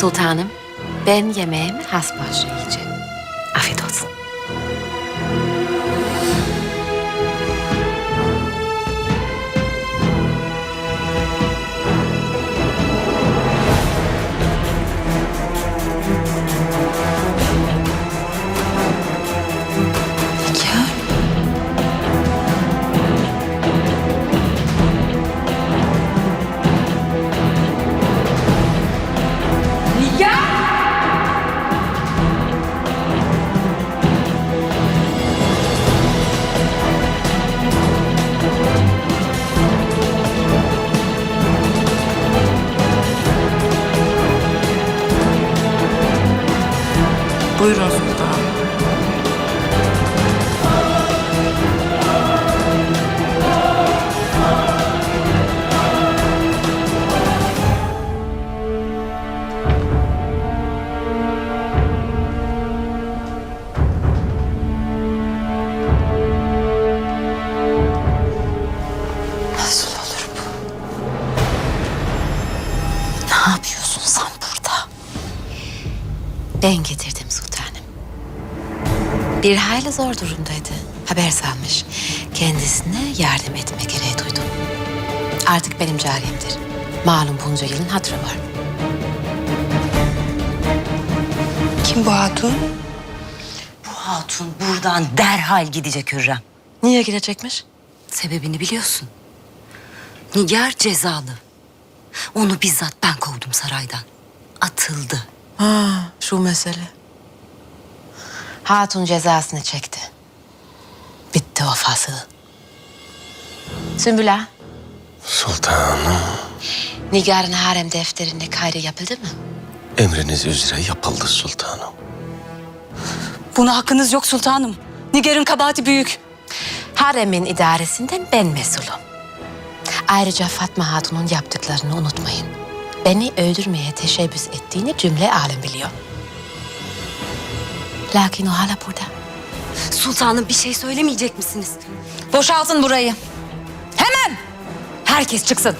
Sultanım, ben yemeğimi hasbaşa yiyeceğim. Afiyet olsun. Buyurun sultanım. Nasıl Artık benim cariyemdir. Malum bunca yılın hatırı var. Kim bu hatun? Bu hatun buradan derhal gidecek Hürrem. Niye gidecekmiş? Sebebini biliyorsun. Nigar cezalı. Onu bizzat ben kovdum saraydan. Atıldı. Ha, şu mesele. Hatun cezasını çekti. Bitti o fasıl. Sümbüla, Sultanım, Nigar'ın harem defterinde kaydı yapıldı mı? emriniz üzere yapıldı sultanım. Buna hakkınız yok sultanım. Nigar'ın kabahati büyük. Haremin idaresinden ben mesulum. Ayrıca Fatma Hatun'un yaptıklarını unutmayın. Beni öldürmeye teşebbüs ettiğini cümle alem biliyor. Lakin o hala burada. Sultanım bir şey söylemeyecek misiniz? Boşaltın burayı. Herkes çıksın.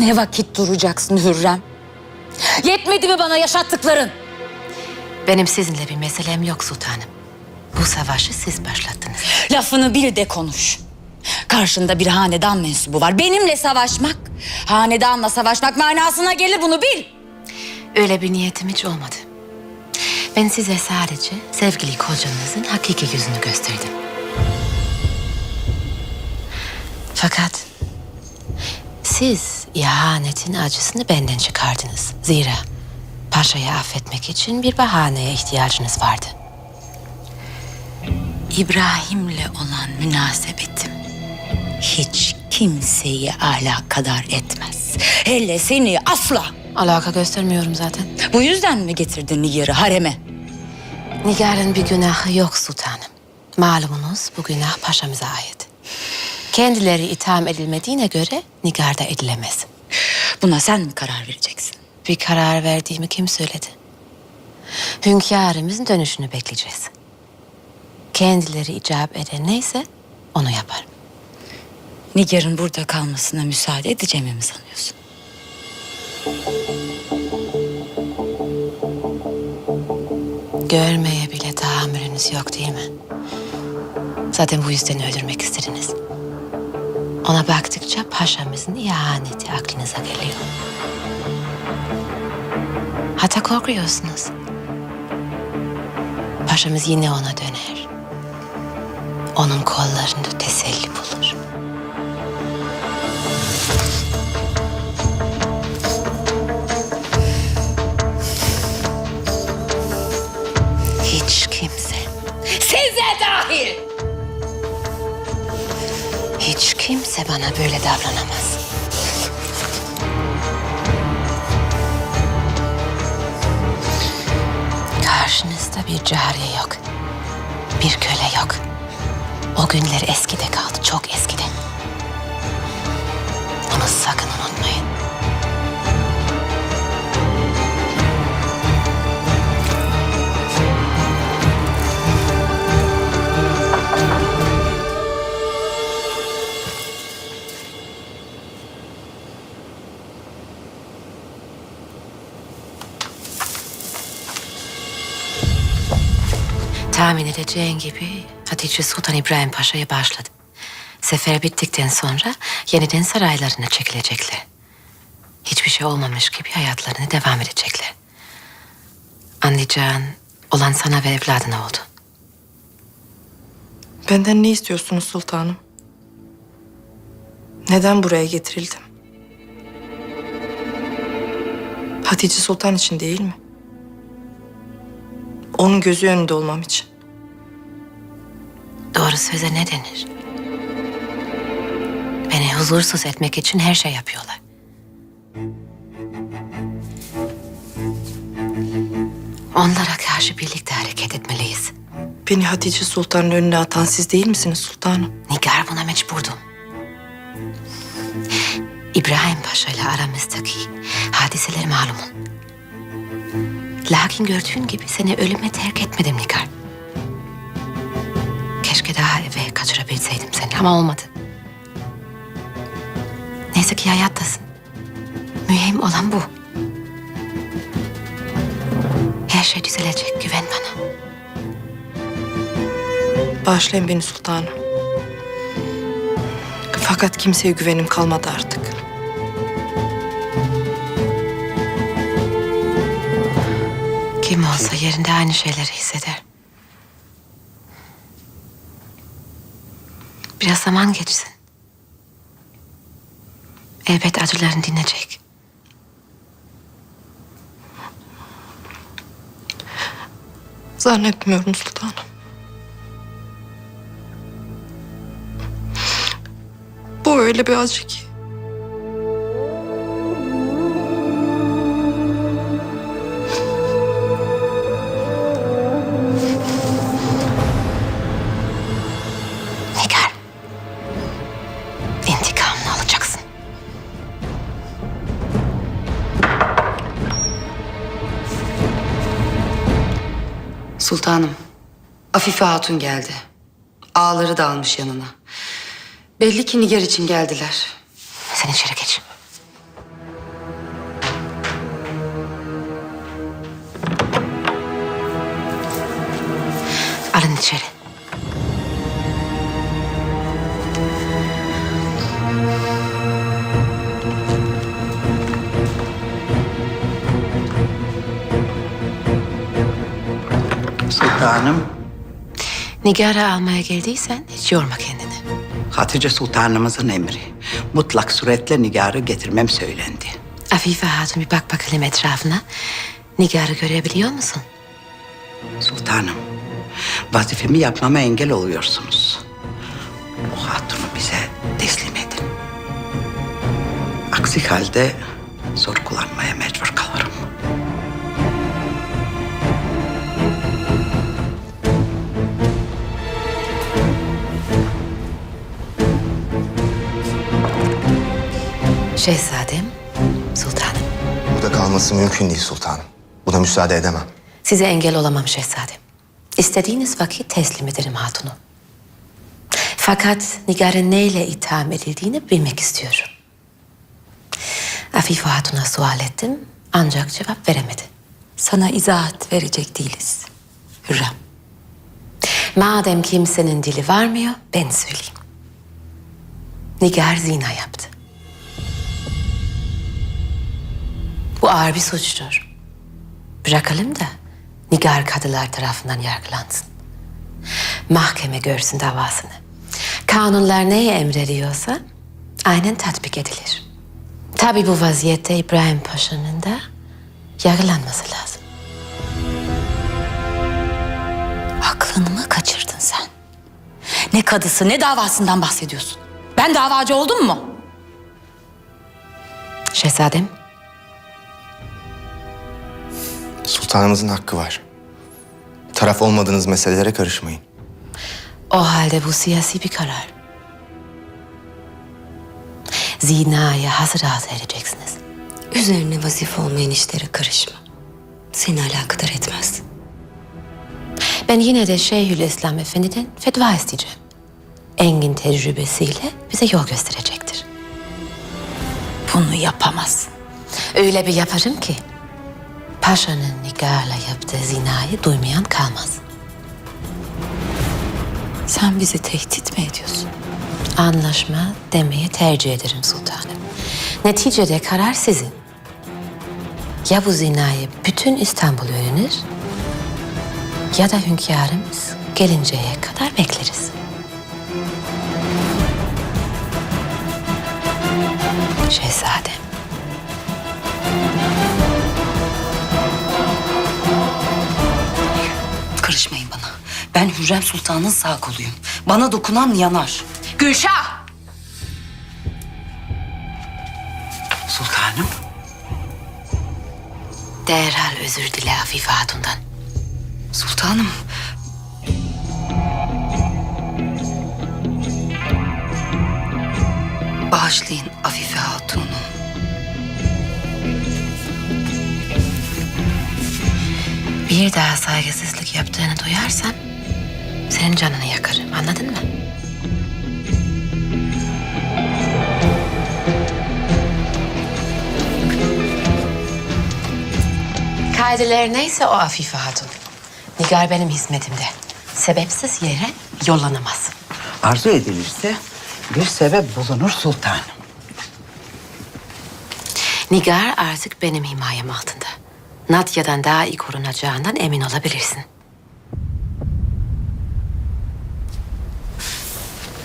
Ne vakit duracaksın Hürrem? Yetmedi mi bana yaşattıkların? Benim sizinle bir meselem yok sultanım. Bu savaşı siz başlattınız. Lafını bil de konuş. Karşında bir hanedan mensubu var. Benimle savaşmak, hanedanla savaşmak manasına gelir bunu bil. Öyle bir niyetim hiç olmadı. Ben size sadece sevgili kocanızın hakiki yüzünü gösterdim. Fakat siz ihanetin acısını benden çıkardınız. Zira paşayı affetmek için bir bahaneye ihtiyacınız vardı. İbrahim'le olan münasebetim hiç kimseyi alakadar etmez. Hele seni asla. Alaka göstermiyorum zaten. Bu yüzden mi getirdin Nigar'ı hareme? Nigar'ın bir günahı yok sultanım. Malumunuz bu günah paşamıza ait. Kendileri itham edilmediğine göre Nigar da edilemez. Buna sen mi karar vereceksin? Bir karar verdiğimi kim söyledi? Hünkârımızın dönüşünü bekleyeceğiz. Kendileri icap eden neyse onu yapar. Nigar'ın burada kalmasına müsaade edeceğimi mi sanıyorsun? Görmeye bile tahammülünüz yok değil mi? Zaten bu yüzden öldürmek istediniz. Ona baktıkça paşamızın ihaneti aklınıza geliyor. Hatta korkuyorsunuz. Paşamız yine ona döner. Onun kollarında bana böyle davranamaz. Karşınızda bir cariye yok. Bir köle yok. O günler eskide kaldı, çok eskide. Tahmin edeceğin gibi Hatice Sultan İbrahim Paşa'ya başladı. Sefer bittikten sonra yeniden saraylarına çekilecekler. Hiçbir şey olmamış gibi hayatlarını devam edecekler. Anlayacağın olan sana ve evladına oldu. Benden ne istiyorsunuz sultanım? Neden buraya getirildim? Hatice Sultan için değil mi? Onun gözü önünde olmam için. Doğru söze ne denir? Beni huzursuz etmek için her şey yapıyorlar. Onlara karşı birlikte hareket etmeliyiz. Beni Hatice Sultan'ın önüne atan siz değil misiniz sultanım? Nigar buna mecburdum. İbrahim Paşa ile aramızdaki hadiseler malumun. Lakin gördüğün gibi seni ölüme terk etmedim Nigar. Eve kaçırabilseydim seni ama olmadı. Neyse ki hayattasın. Mühim olan bu. Her şey düzelecek, güven bana. Bağışlayın beni sultanım. Fakat kimseye güvenim kalmadı artık. Kim olsa yerinde aynı şeyleri hisseder. Biraz zaman geçsin. Elbet acıların dinecek. Zannetmiyorum sultanım. Bu öyle bir acı ki. Sultanım, Afife Hatun geldi. Ağları da almış yanına. Belli ki Nigar için geldiler. Sen içeri geç. Sultanım, Nigar'ı almaya geldiysen hiç yorma kendini. Hatice Sultanımızın emri. Mutlak suretle Nigar'ı getirmem söylendi. Afife Hatun bir bak bakalım etrafına. Nigar'ı görebiliyor musun? Sultanım, vazifemi yapmama engel oluyorsunuz. O hatunu bize teslim edin. Aksi halde sorgulanmaya mecbur Şehzadem, sultanım. Burada kalması mümkün değil sultanım. Buna müsaade edemem. Size engel olamam şehzadem. İstediğiniz vakit teslim ederim hatunu. Fakat Nigar'ın neyle itham edildiğini bilmek istiyorum. Afife Hatun'a sual ettim ancak cevap veremedi. Sana izahat verecek değiliz. Hürrem. Madem kimsenin dili varmıyor ben söyleyeyim. Nigar zina yaptı. Bu ağır bir suçtur. Bırakalım da Nigar kadılar tarafından yargılansın. Mahkeme görsün davasını. Kanunlar neyi emrediyorsa aynen tatbik edilir. Tabii bu vaziyette İbrahim Paşa'nın da yargılanması lazım. Aklını mı kaçırdın sen? Ne kadısı ne davasından bahsediyorsun? Ben davacı oldum mu? Şehzadem, Sultanımızın hakkı var. Taraf olmadığınız meselelere karışmayın. O halde bu siyasi bir karar. Zinaya hazır hazır edeceksiniz. Üzerine vazife olmayan işlere karışma. Seni alakadar etmez. Ben yine de Şeyhülislam Efendi'den fetva isteyeceğim. Engin tecrübesiyle bize yol gösterecektir. Bunu yapamazsın. Öyle bir yaparım ki paşanın Nigar'la yaptığı zinayı duymayan kalmaz. Sen bizi tehdit mi ediyorsun? Anlaşma demeyi tercih ederim sultanım. Neticede karar sizin. Ya bu zinayı bütün İstanbul öğrenir ya da hünkârımız gelinceye kadar bekleriz. Şehzadem. Karışmayın bana. Ben Hürrem Sultan'ın sağ koluyum. Bana dokunan yanar. Gülşah! Sultanım. Derhal özür dile Afife Hatun'dan. Sultanım. Bağışlayın Afife Hatun'u. Bir daha saygısızlık yaptığını duyarsam senin canını yakarım. Anladın mı? Kaideler neyse o Afife Hatun. Nigar benim hizmetimde. Sebepsiz yere yollanamaz. Arzu edilirse bir sebep bulunur sultanım. Nigar artık benim himayem altında. Natya'dan daha iyi korunacağından emin olabilirsin.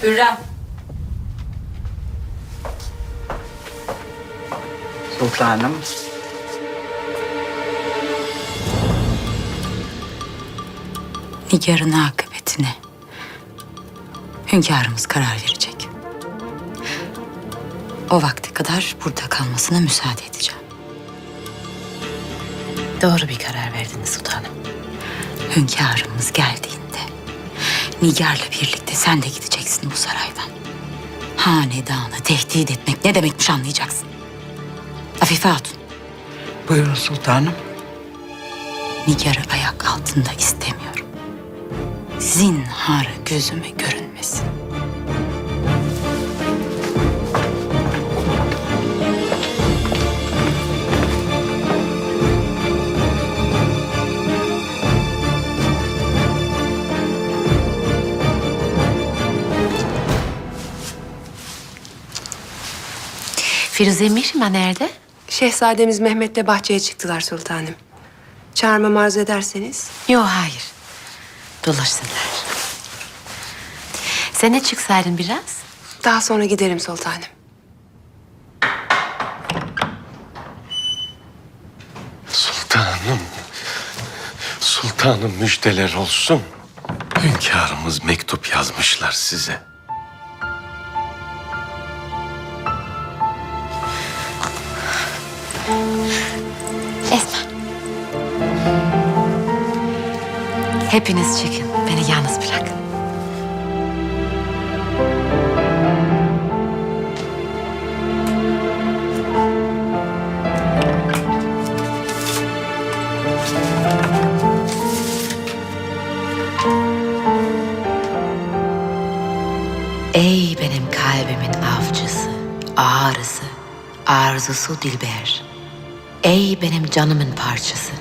Hürrem. Sultanım. Nigar'ın akıbetine hünkârımız karar verecek. O vakte kadar burada kalmasına müsaade edeceğim. Doğru bir karar verdiniz sultanım. Hünkârımız geldiğinde Nigar'la birlikte sen de gideceksin bu saraydan. Hanedanı tehdit etmek ne demekmiş anlayacaksın. Afife Hatun, Buyurun sultanım. Nigar'ı ayak altında istemiyorum. Zinhar gözüme görünmesin. Firuze Mihrimah nerede? Şehzademiz Mehmet'le bahçeye çıktılar sultanım. Çağırmamı arzu ederseniz. Yok hayır. Dolaşsınlar. Sen de çıksaydın biraz. Daha sonra giderim sultanım. Sultanım. Sultanım müjdeler olsun. Hünkârımız mektup yazmışlar size. Esma. Hepiniz çıkın. Beni yalnız bırakın. Ey benim kalbimin avcısı, ağrısı, arzusu dilber. Ey benim canımın parçası.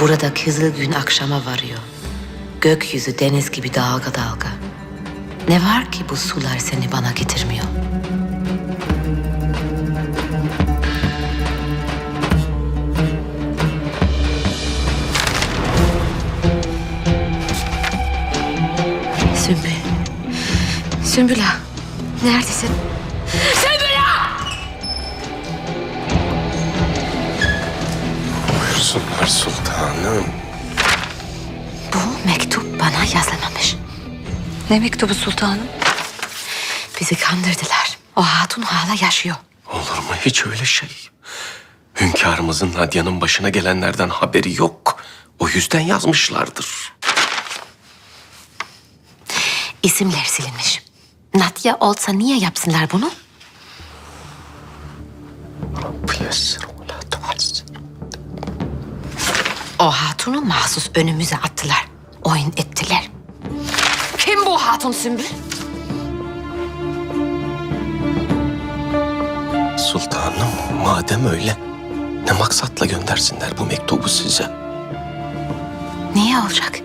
Burada kızıl gün akşama varıyor. Gökyüzü deniz gibi dalga dalga. Ne var ki bu sular seni bana getirmiyor? Sümbül. Sümbül Neredesin? Buyursunlar sultanım. Bu mektup bana yazılmamış. Ne mektubu sultanım? Bizi kandırdılar. O hatun hala yaşıyor. Olur mu hiç öyle şey? Hünkârımızın Nadia'nın başına gelenlerden haberi yok. O yüzden yazmışlardır. İsimler silinmiş. Nadia olsa niye yapsınlar bunu? O hatunu mahsus önümüze attılar. Oyun ettiler. Kim bu hatun Sümbül? Sultanım madem öyle ne maksatla göndersinler bu mektubu size? Niye olacak?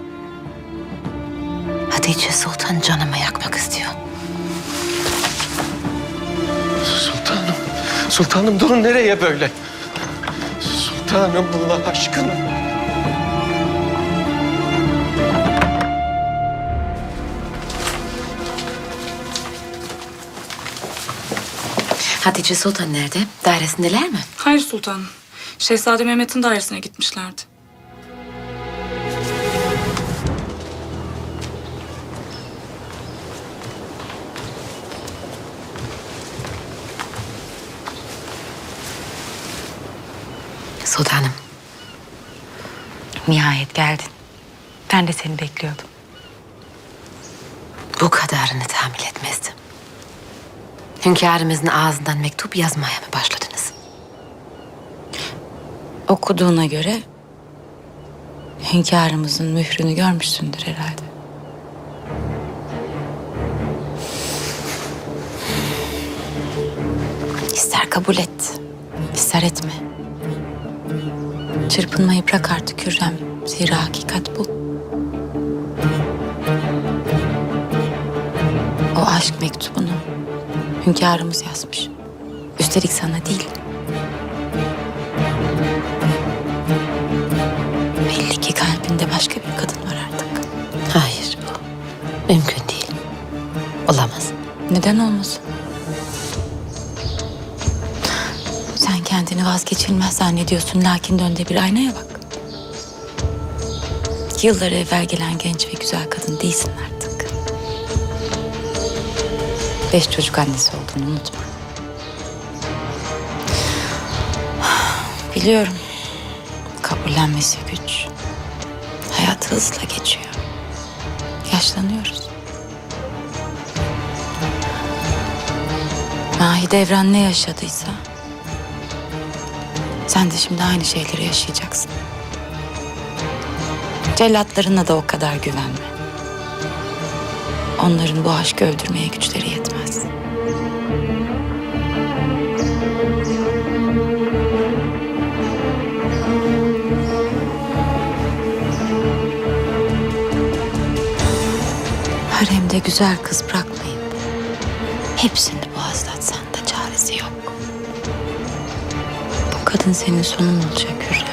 Hatice Sultan canımı yakmak istiyor. Sultanım, sultanım durun nereye böyle? Sultanım Allah aşkına. Hatice Sultan nerede? Dairesindeler mi? Hayır sultanım. Şehzade Mehmet'in dairesine gitmişlerdi. Sultanım. Nihayet geldin. Ben de seni bekliyordum. Bu kadarını tahammül etmezdim. Hünkârımızın ağzından mektup yazmaya mı başladınız? Okuduğuna göre hünkârımızın mührünü görmüşsündür herhalde. İster kabul et, ister etme. Çırpınmayı bırak artık Hürrem. Zira hakikat bu. O aşk mektubunu hünkârımız yazmış. Üstelik sana değil. Belli ki kalbinde başka bir kadın var artık. Hayır. Mümkün değil. Olamaz. Neden olmasın? Sen kendini vazgeçilmez zannediyorsun lakin dönde bir aynaya bak. Yıllar evvel gelen genç ve güzel kadın değilsin artık. Beş çocuk annesi olduğunu unutma. Biliyorum. Kabullenmesi güç. Hayat hızla geçiyor. Yaşlanıyoruz. Mahidevran ne yaşadıysa sen de şimdi aynı şeyleri yaşayacaksın. Cellatlarına da o kadar güvenme. Onların bu aşkı öldürmeye güçleri yetmez. Haremde güzel kız bırakmayın. Hepsini boğazlatsan da çaresi yok. Bu kadın senin sonun olacak Hürrem.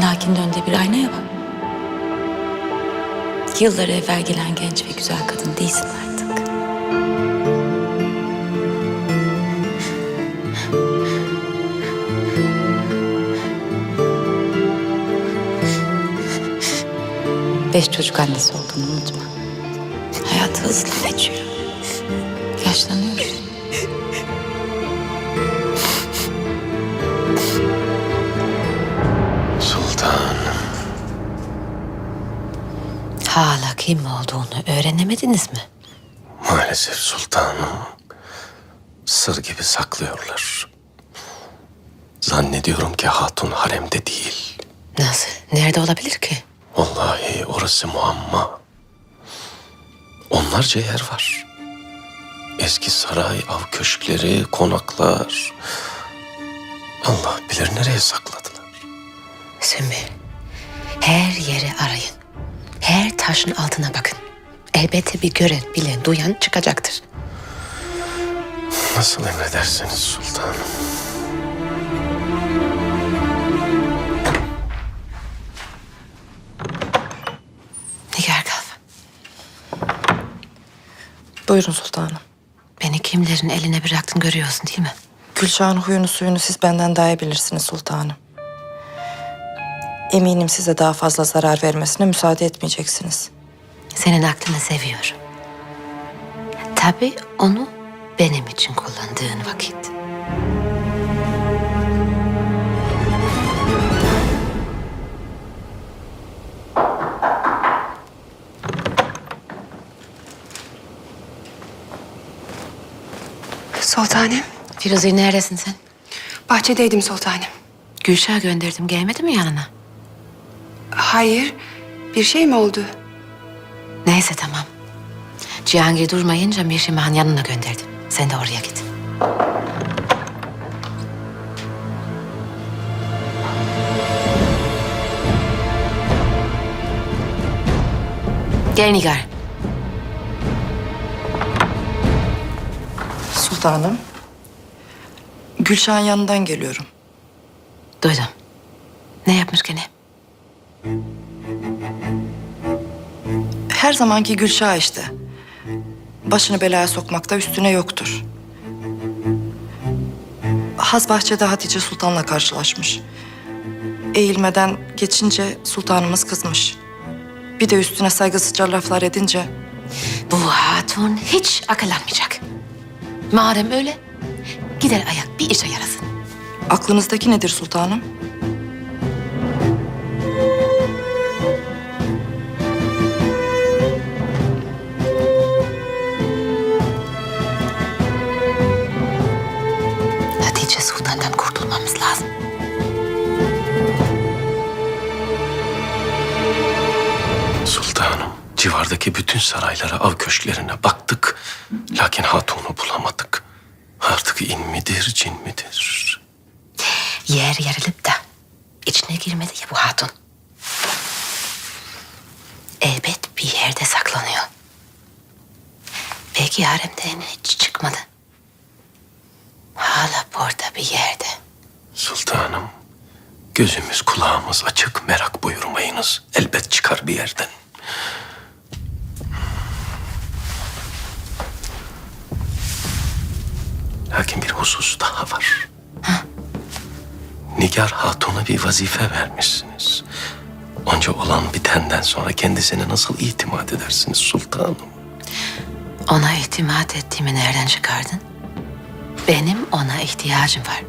Lakin dönde bir aynaya bak. Yıllar evvel gelen genç ve güzel kadın değilsin artık. Beş çocuk annesi olduğunu unutma. Hayat hızlı geçiyor. Kim olduğunu öğrenemediniz mi? Maalesef sultanım. Sır gibi saklıyorlar. Zannediyorum ki hatun haremde değil. Nasıl? Nerede olabilir ki? Vallahi orası muamma. Onlarca yer var. Eski saray, av köşkleri, konaklar. Allah bilir nereye sakladılar. Sümbül, her yeri arayın. Her taşın altına bakın. Elbette bir gören, bilen, duyan çıkacaktır. Nasıl emredersiniz sultanım. Nigar kalfa. Buyurun sultanım. Beni kimlerin eline bıraktın görüyorsun değil mi? Gülşah'ın huyunu suyunu siz benden daha iyi bilirsiniz sultanım. Eminim size daha fazla zarar vermesine müsaade etmeyeceksiniz. Senin aklını seviyorum. Tabii onu benim için kullandığın vakit. Sultanım, Firuze neredesin sen? bahçedeydim sultanım. Gülşah gönderdim gelmedi mi yanına? Hayır, bir şey mi oldu? Neyse tamam. Cihangir durmayınca Mirşimah'ın yanına gönderdim. Sen de oraya git. Gel Nigar. Sultanım. Gülşah'ın yanından geliyorum. Duydum. Ne yapmış gene? Her zamanki Gülşah işte. Başını belaya sokmakta üstüne yoktur. Haz bahçede Hatice Sultan'la karşılaşmış. Eğilmeden geçince sultanımız kızmış. Bir de üstüne saygısızca laflar edince Bu hatun hiç akıllanmayacak. Madem öyle, gider ayak bir işe yarasın. aklınızdaki nedir sultanım? Civardaki bütün saraylara, av köşklerine baktık. Lakin hatunu bulamadık. Artık in midir, cin midir? Yer yarılıp da içine girmedi ya bu hatun. Elbet bir yerde saklanıyor. Belki haremden hiç çıkmadı. Hala burada bir yerde. Sultanım, gözümüz kulağımız açık, merak buyurmayınız. Elbet çıkar bir yerden. Lakin bir husus daha var. Nigar Hatun'a bir vazife vermişsiniz. Onca olan bitenden sonra kendisine nasıl itimat edersiniz sultanım? Ona itimat ettiğimi nereden çıkardın? Benim ona ihtiyacım var.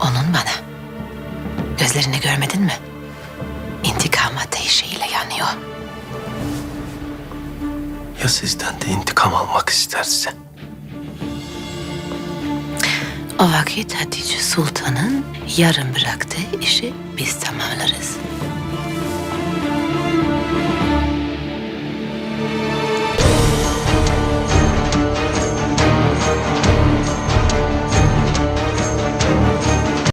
Onun bana. Gözlerini görmedin mi? İntikam ateşiyle yanıyor. Ya sizden de intikam almak isterse? O vakit Hatice Sultan'ın yarım bıraktığı işi biz tamamlarız.